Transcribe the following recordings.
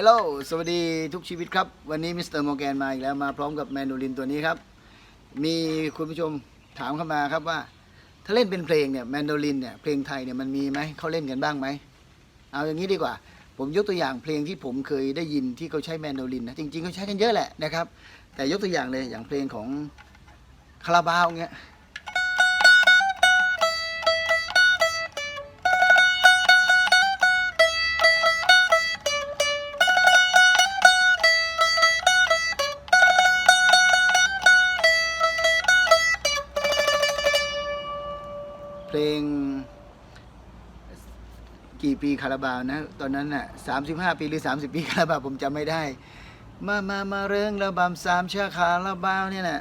ฮลโหลสวัสดีทุกชีวิตครับ วันนี้มิสเตอร์มอร์แกนมาอีกแล้วมาพร้อมกับแมนโดลินตัวนี้ครับ มีคุณผู้ชมถามเข้ามาครับว่า ถ้าเล่นเป็นเพลงเนี่ยแมนโดลินเนี่ยเพลงไทยเนี่ยมันมีไหมเขาเล่นกันบ้างไหม เอาอย่างนี้ดีกว่า ผมยกตัวอย่างเพลงที่ผมเคยได้ยินที่เขาใช้แมนโดลินนะจริงๆเขาใช้กันเยอะแหละนะครับ แต่ยกตัวอย่างเลยอย่างเพลงของคาราบาวเงี้ย กี่ปีคาราบาวนะ ตอนนั้นน่ะสามสิบห้าปีหรือสามสิบปีคาราบาวผมจำไม่ได้ มามามาเริงระบำสามชาคาราบาวเนี่ยนะ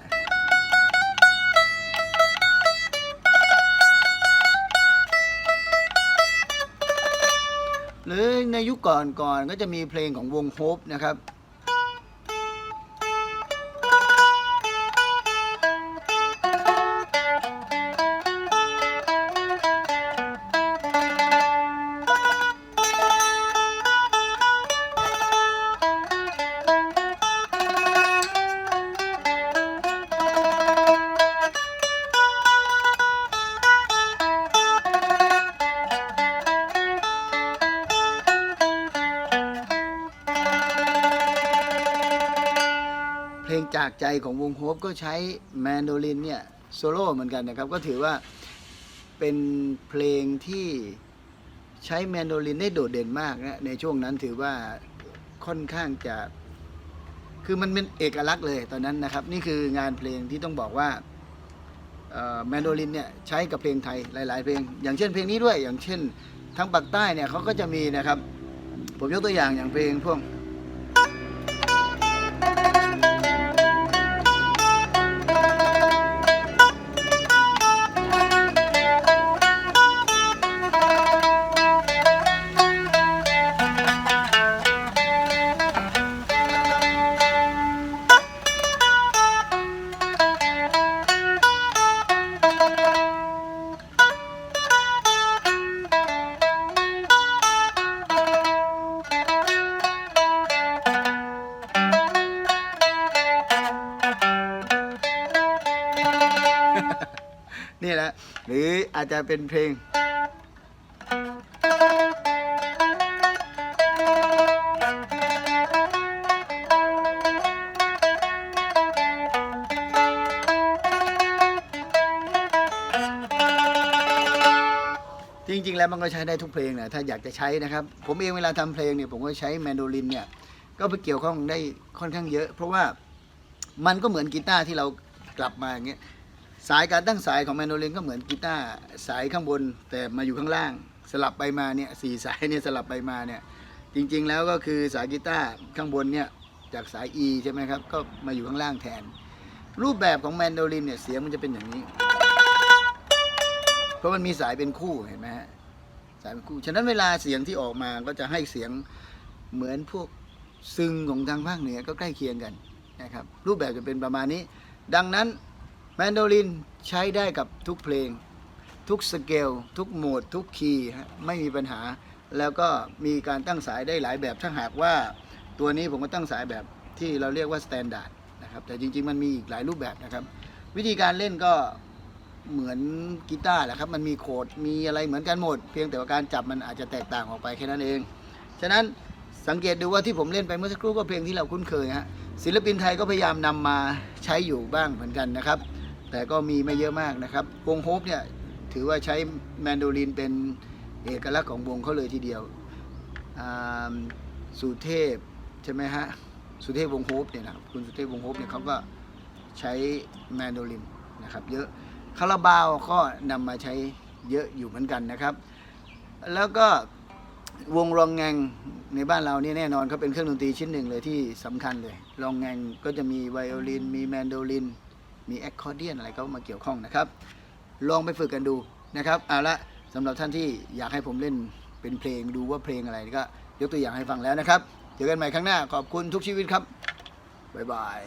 หรือในยุคก่อนก่อนก็จะมีเพลงของวงโฮปนะครับ จากใจของวงโฮปก็ใช้แมนโดลินเนี่ยโซโล่เหมือนกันนะครับ ก็ถือว่าเป็นเพลงที่ใช้แมนโดลินได้โดดเด่นมากนะในช่วงนั้นถือว่าค่อนข้างจะ คือมันเป็นเอกลักษณ์เลยตอนนั้นนะครับ นี่คืองานเพลงที่ต้องบอกว่าแมนโดลินเนี่ยใช้กับเพลงไทยหลาย ๆ เพลง อย่างเช่นเพลงนี้ด้วยอย่างเช่นทางปากใต้เนี่ยเขาก็จะมีนะครับ ผมยกตัวอย่างอย่างเพลงพวกะหรืออาจจะเป็นเพลง จริงๆ แล้วมันก็ใช้ได้ทุกเพลงนะถ้าอยากจะใช้นะครับ ผมเองเวลาทำเพลงเนี่ยผมก็ใช้แมนโดลินเนี่ยก็ไปเกี่ยวข้องได้ค่อนข้างเยอะ เพราะว่ามันก็เหมือนกีตาร์ที่เรากลับมาอย่างเงี้ย สายการตั้งสายของแมนโดลินก็เหมือนกีตาร์สายข้างบน แต่มาอยู่ข้างล่าง สลับไปมาเนี่ยสี่สายเนี่ยสลับไปมาเนี่ยจริงๆแล้วก็คือสายกีตาร์ข้างบนเนี่ยจากสาย E ใช่ไหมครับ ก็มาอยู่ข้างล่างแทน รูปแบบของแมนโดลินเนี่ยเสียงมันจะเป็นอย่างนี้ เพราะมันมีสายเป็นคู่เห็นไหมฮะสายเป็นคู่ ฉะนั้นเวลาเสียงที่ออกมาก็จะให้เสียงเหมือนพวกซึงของทางภาคเหนือก็ใกล้เคียงกันนะครับรูปแบบจะเป็นประมาณนี้ ดังนั้น แมนโดลินใช้ได้กับทุกเพลง ทุกสเกล ทุกโหมด ทุกคีย์ไม่มีปัญหา แล้วก็มีการตั้งสายได้หลายแบบถ้าหากว่าตัวนี้ผมก็ตั้งสายแบบที่เราเรียกว่าสแตนดาร์ดนะครับแต่จริงๆมันมีอีกหลายรูปแบบนะครับ วิธีการเล่นก็เหมือนกีตาร์แหละครับมันมีโคดมีอะไรเหมือนกันหมด เพียงแต่ว่าการจับมันอาจจะแตกต่างออกไปแค่นั้นเอง ฉะนั้นสังเกตดูว่าที่ผมเล่นไปเมื่อสักครู่ก็เพลงที่เราคุ้นเคยฮะศิลปินไทยก็พยายามนำมาใช้อยู่บ้างเหมือนกันนะครับ แต่ก็มีไม่เยอะมากนะครับวงโฮปเนี่ยถือว่าใช้แมนโดลินเป็นเอกลักษณ์ของวงเขาเลยทีเดียวสุเทพใช่ไหมฮะสุเทพวงโฮปเนี่ยนะครับคุณสุเทพวงโฮปเนี่ยเขาก็ใช้แมนโดลินนะครับเยอะคาราบาวก็นำมาใช้เยอะอยู่เหมือนกันนะครับ แล้วก็วงรองแงงในบ้านเรานี่แน่นอนเขาเป็นเครื่องดนตรีชิ้นหนึ่งเลยที่สำคัญเลยรองแงงก็จะมีไวโอลิน มีแมนโดลิน มีแอคคอร์เดียนอะไรก็มาเกี่ยวข้องนะครับ ลองไปฝึกกันดูนะครับเอาละสำหรับท่านที่อยากให้ผมเล่นเป็นเพลงดูว่าเพลงอะไรก็ยกตัวอย่างให้ฟังแล้วนะครับ เจอกันใหม่ครั้งหน้าขอบคุณทุกชีวิตครับบ๊ายบาย